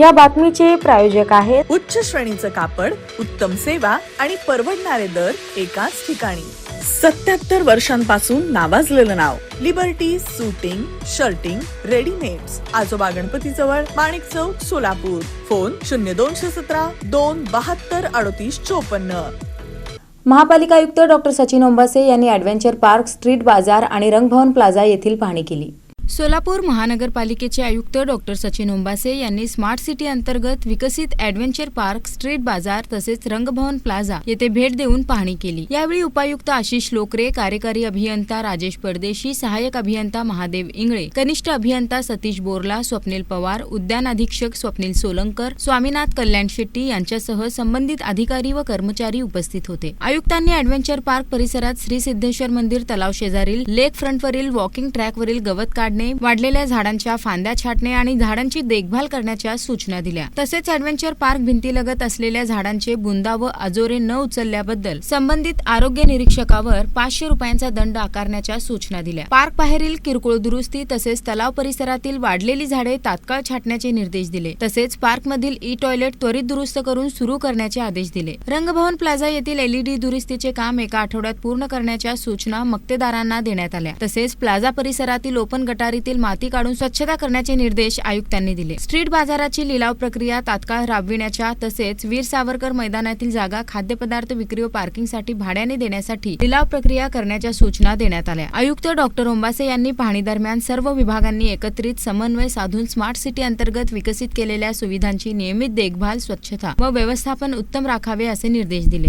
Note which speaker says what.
Speaker 1: या बातमीचे प्रायोजक आहेत.
Speaker 2: उच्च श्रेणीचं कापड उत्तम सेवा आणि परवडणारे दर एकाच ठिकाणी. सत्याहत्तर वर्षांपासून नावाजलेलं नाव. लिबर्टी सुटिंग शर्टिंग रेडीमेड्स आजोबा गणपती जवळ माणिक चौक सोलापूर. फोन शून्य दोनशे सतरा दोन बहात्तर अडतीस चोपन्न.
Speaker 1: महापालिका आयुक्त डॉक्टर सचिन ओंबासे यांनी ॲडव्हेंचर पार्क स्ट्रीट बाजार आणि रंगभवन प्लाझा येथील पाहणी केली.
Speaker 3: सोलापूर महानगरपालिकेचे आयुक्त डॉक्टर सचिन ओंबासे यांनी स्मार्ट सिटी अंतर्गत विकसित ॲडव्हेंचर पार्क स्ट्रीट बाजार तसेच रंगभवन प्लाझा येथे भेट देऊन पाहणी केली. यावेळी उपायुक्त आशिष लोकरे कार्यकारी अभियंता राजेश परदेशी सहाय्यक अभियंता महादेव इंगळे कनिष्ठ अभियंता सतीश बोरला स्वप्नील पवार उद्यान अधीक्षक स्वप्नील सोलंकर स्वामीनाथ कल्याण शेट्टी यांच्यासह संबंधित अधिकारी व कर्मचारी उपस्थित होते. आयुक्तांनी ॲडव्हेंचर पार्क परिसरात श्री सिद्धेश्वर मंदिर तलाव शेजारील लेक फ्रंटवरील वॉकिंग ट्रॅकवरील गवत काढणे वाढलेल्या झाडांच्या फांद्या छाटणे आणि झाडांची देखभाल करण्याच्या सूचना दिल्या. तसेच ॲडव्हेंचर पार्क भिंतीलगत असलेल्या झाडांचे बुंदा व अजोरे न उचलल्याबद्दल संबंधित आरोग्य निरीक्षकावर पाचशे रुपयांचा दंड आकारण्याच्या सूचना दिल्या. पार्क बाहेरील किरकोळ दुरुस्ती तसेच तलाव परिसरातील वाढलेली झाडे तात्काळ छाटण्याचे निर्देश दिले. तसेच पार्कमधील ई टॉयलेट त्वरित दुरुस्त करून सुरू करण्याचे आदेश दिले. रंगभवन प्लाझा येथील एलईडी दुरुस्तीचे काम एका आठवड्यात पूर्ण करण्याच्या सूचना मक्तेदारांना देण्यात आल्या. तसेच प्लाझा परिसरातील ओपन गटारीतील माती काढून स्वच्छता करण्याचे निर्देश आयुक्तांनी दिले. स्ट्रीट बाजाराची लिलाव प्रक्रिया तात्काळ राबविण्याच्या तसेच वीर सावरकर मैदानातील जागा खाद्यपदार्थ विक्री व पार्किंगसाठी भाड्याने देण्यासाठी लिलाव प्रक्रिया करण्याच्या सूचना देण्यात आल्या. आयुक्त डॉक्टर ओंबासे यांनी पाहणी दरम्यान सर्व विभागांनी एकत्रित समन्वय साधून स्मार्ट सिटी अंतर्गत विकसित केलेल्या सुविधांची नियमित देखभाल स्वच्छता व व्यवस्थापन उत्तम राखावे असे निर्देश दिले.